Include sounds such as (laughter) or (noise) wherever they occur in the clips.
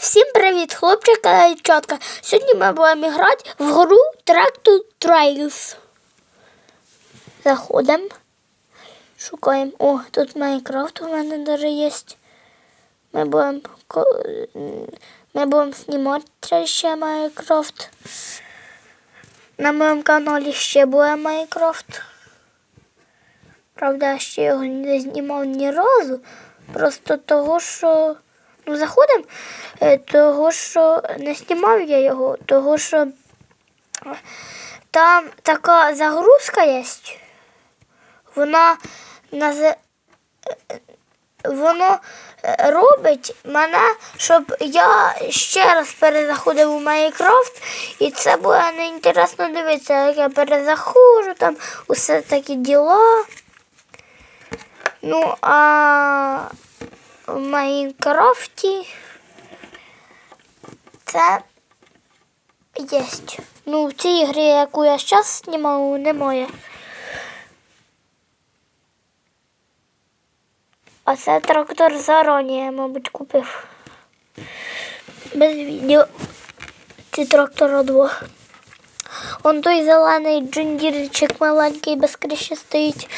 Всім привіт, хлопчика і дівчатка. Сьогодні ми будемо грати в гру Tractor Trails. Заходимо. Шукаємо. О, тут Майнкрафт у мене даже є. Ми будемо ми будемо знімати ще Майнкрафт. На моєму каналі ще буде Майнкрафт. Правда, ще його не знімав ні разу. Просто того, що ну, заходимо, е, того, що не знімав я його, того, що там така загрузка є. Вона назе... е, воно е, робить мене, щоб я ще раз перезаходив у Майнкрафт, і це буде неінтересно дивитися, як я перезаходжу, там усе такі діла. Ну, а в Майнкрафті це є. Ну, в цій грі, яку я зараз знімаю, немає. А це трактор зарані, я, мабуть, купив. Без відео. Ці трактора два. Он той зелений джундірчик маленький без криші стоїть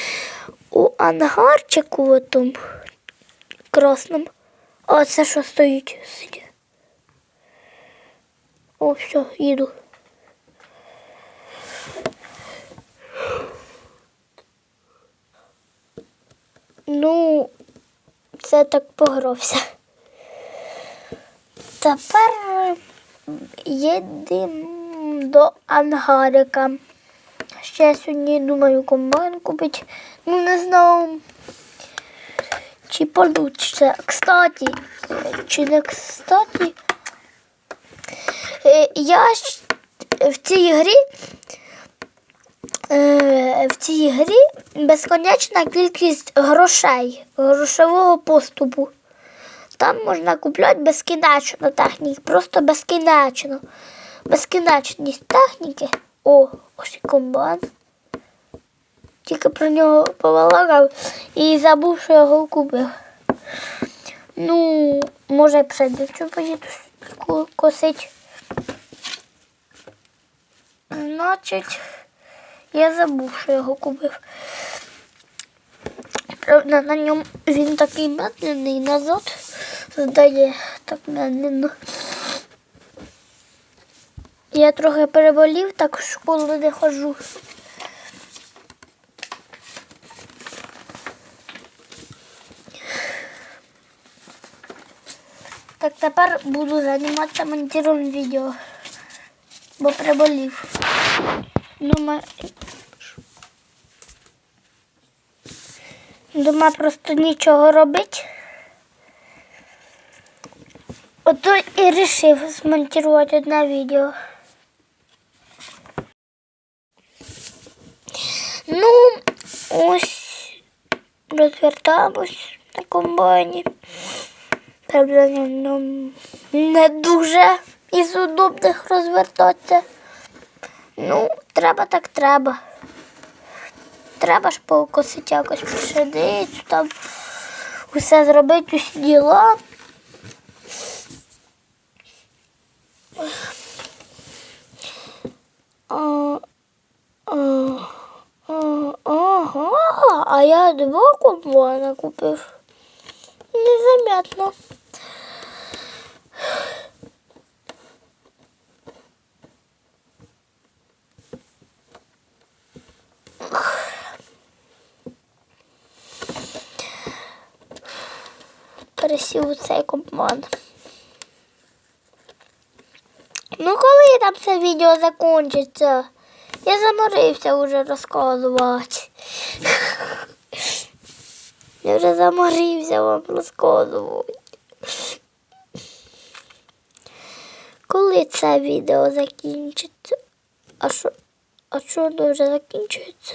у ангарчику отому красному. А це що стоїть? О, все, їду. Ну, це так погрався. Тепер їдемо до ангарика. Ще сьогодні думаю комбайн купити. Ну, не знаю. Чи получиться. Кстати, чи не кстати. е, Я в цій грі е, в цій грі безконечна кількість грошей, грошового поступу. Там можна купляти безкінечно техніки, просто безкінечно. Безкінечність техніки. О, ось і комбайн. Тільки про нього повалагав і забув, що його купив. Ну, може, прийдеться поїду косить. Значить, я забув, що його купив. Правда, на ньому він такий медленний назад здає так медленно. Я трохи переболів, так в школу не ходжу. Так тепер буду займатися монтіром відео, бо приболів. Думаю, думаю просто нічого робити. Ото і вирішив змонтувати одне відео. Ну, ось розвертаємось на комбайні. Правда, ну, не дуже із удобних розвертатися. Ну, треба так треба. Треба ж покосити якось пшеницю, там усе зробити, усі діла. Ага, а я два комбайна купив. Незаметно. Пересів у цей комбайн. Ну, коли там це відео закінчиться? Я заморився вже розказувати. (laughs) Я вже заморився вам розказувати. Коли це відео закінчиться? А що? А що воно вже закінчується?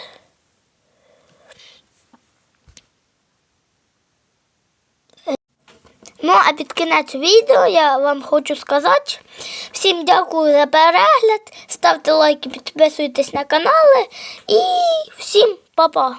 Ну, а під кінець відео я вам хочу сказати. Всім дякую за перегляд. Ставте лайки, підписуйтесь на канали і всім па-па!